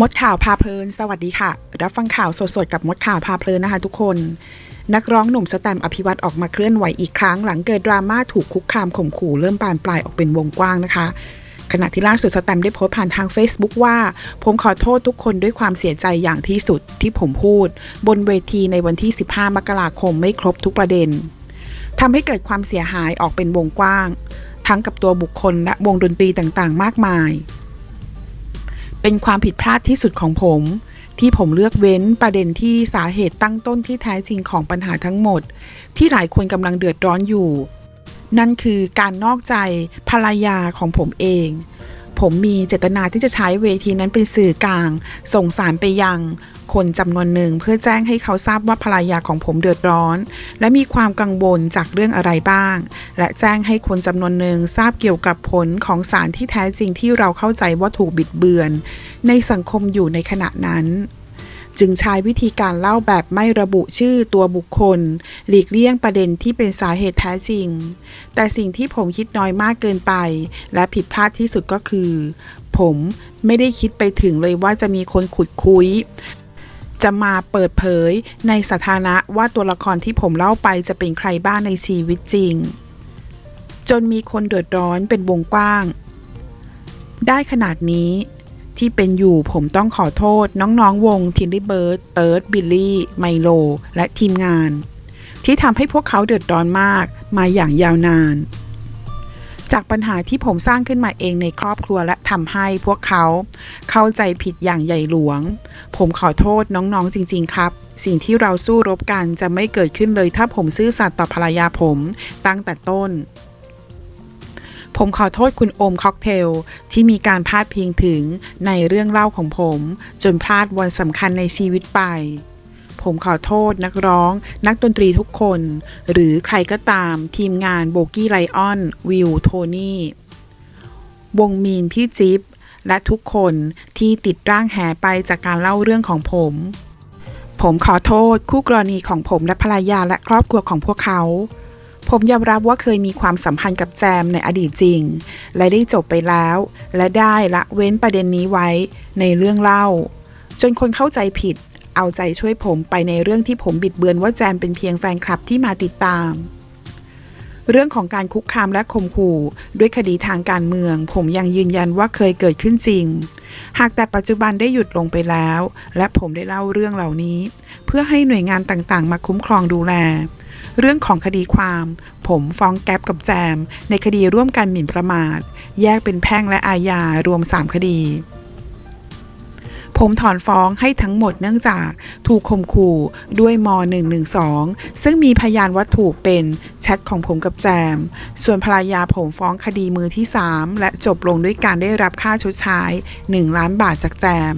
มดข่าวพาเพลิน สวัสดีค่ะ รับฟังข่าวสดๆ กับมดข่าวพาเพลินนะคะทุกคน นักร้องหนุ่มสแตมอภิวัตออกมาเคลื่อนไหวอีกครั้ง หลังเกิดดราม่าถูกคุกคามข่มขู่เริ่มบานปลายออกเป็นวงกว้างนะคะ ขณะที่ล่าสุดสแตมได้โพสต์ผ่านทาง Facebook ว่า ผมขอโทษทุกคนด้วยความเสียใจอย่างที่สุดที่ผมพูด บนเวทีในวันที่ 15 มกราคมไม่ครบทุกประเด็นทำให้เกิดความเสียหายออกเป็นวงกว้าง ทั้งกับตัวบุคคลและวงดนตรีต่างๆ มากมาย เป็นความผิดพลาดที่สุดของผม ที่ผมเลือกเว้นประเด็นที่สาเหตุตั้งต้นที่แท้จริงของปัญหาทั้งหมด ที่หลายคนกำลังเดือดร้อนอยู่ นั่นคือการนอกใจภรรยาของผมเอง ผมมีเจตนาที่จะใช้เวทีนั้นเป็นสื่อกลาง ส่งสารไปยังคนจำนวนหนึ่งเพื่อแจ้งให้เขาทราบว่าภรรยาของผมเดือดร้อน และมีความกังวลจากเรื่องอะไรบ้าง และแจ้งให้คนจำนวนหนึ่งทราบเกี่ยวกับผลของสารที่แท้จริงที่เราเข้าใจว่าถูกบิดเบือน ในสังคมอยู่ในขณะนั้น จึงใช้วิธีการเล่าแบบไม่ระบุชื่อตัวบุคคล หลีกเลี่ยงประเด็นที่เป็นสาเหตุแท้จริง แต่สิ่งที่ผมคิดน้อยมากเกินไป และผิดพลาดที่สุดก็คือ ผมไม่ได้คิดไปถึงเลยว่าจะมีคนขุดคุยจะมาเปิดเผยในสถานะว่าตัวละครที่ผมเล่าไปจะเป็นใครบ้างในชีวิตจริง จนมีคนเดือดร้อนเป็นวงกว้าง ได้ขนาดนี้ ที่เป็นอยู่ผมต้องขอโทษน้องๆวงทินดี้เบิร์ดเติร์ดบิลลี่ไมโลและทีมงาน ที่ทำให้พวกเขาเดือดร้อนมากมาอย่างยาวนาน จากปัญหาที่ผมสร้างขึ้นมาเองในครอบครัวและทำให้พวกเขา เข้าใจผิดอย่างใหญ่หลวง ผมขอโทษน้องๆจริง ๆ ครับ สิ่งที่เราสู้รบกันจะไม่เกิดขึ้นเลยถ้าผมซื่อสัตย์ต่อภรรยาผมตั้งแต่ต้น ผมขอโทษคุณโอมค็อกเทล ที่มีการพาดพิงถึงในเรื่องเล่าของผม จนพลาดวันสำคัญในชีวิตไป ผมขอโทษนักร้อง นักดนตรีทุกคน หรือใครก็ตามทีมงานโบกี้ไลออน วิว โทนี่ วงมีนพี่จิ๊บ และทุกคนที่ติดร่างแหไปจากการเล่าเรื่องของผม ผมขอโทษคู่กรณีของผมและภรรยาและครอบครัวของพวกเขา ผมยอมรับว่าเคยมีความสัมพันธ์กับแจมในอดีตจริง และได้จบไปแล้ว และได้ละเว้นประเด็นนี้ไว้ในเรื่องเล่า จนคนเข้าใจผิด เอาใจช่วยผมไปในเรื่องที่ผมบิดเบือนว่าแจมเป็นเพียงแฟนคลับที่มาติดตาม เรื่องของการคุกคามและข่มขู่ด้วยคดีทางการเมือง ผมยังยืนยันว่าเคยเกิดขึ้นจริง หากแต่ปัจจุบันได้หยุดลงไปแล้ว และผมได้เล่าเรื่องเหล่านี้ เพื่อให้หน่วยงานต่างๆ มาคุ้มครองดูแล เรื่องของคดีความ ผมฟ้องแก๊ปกับแจม ในคดีร่วมกันหมิ่นประมาท แยกเป็นแพ่งและอาญารวม 3 คดี ผมถอนฟ้องให้ทั้งหมดเนื่องจากถูกข่มขู่ด้วยม .112 ซึ่งมีพยานวัตถุเป็นแชทของผมกับแจม ส่วนภรรยาผมฟ้องคดีมือที่ 3 และจบลงด้วยการได้รับค่าชดใช้ 1 ล้านบาทจากแจม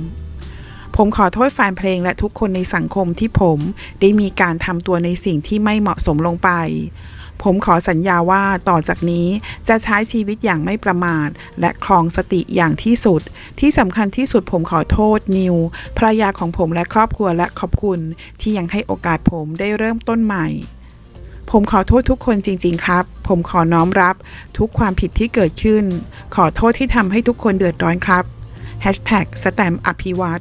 ผมขอโทษแฟนเพลงและทุกคนในสังคมที่ผมได้มีการทำตัวในสิ่งที่ไม่เหมาะสมลงไป ผมขอสัญญาว่าต่อจากนี้จะใช้ชีวิตอย่างไม่ประมาท และคลองสติอย่างที่สุด ที่สำคัญที่สุดผมขอโทษนิวภรรยาของผมและครอบครัวและขอบคุณ ที่ยังให้โอกาสผมได้เริ่มต้นใหม่ผมขอโทษทุกคนจริง ๆ ครับ ผมขอน้อมรับทุกความผิดที่เกิดขึ้น ขอโทษที่ทำให้ทุกคนเดือดร้อนครับ Hashtag สแตมอภิวัต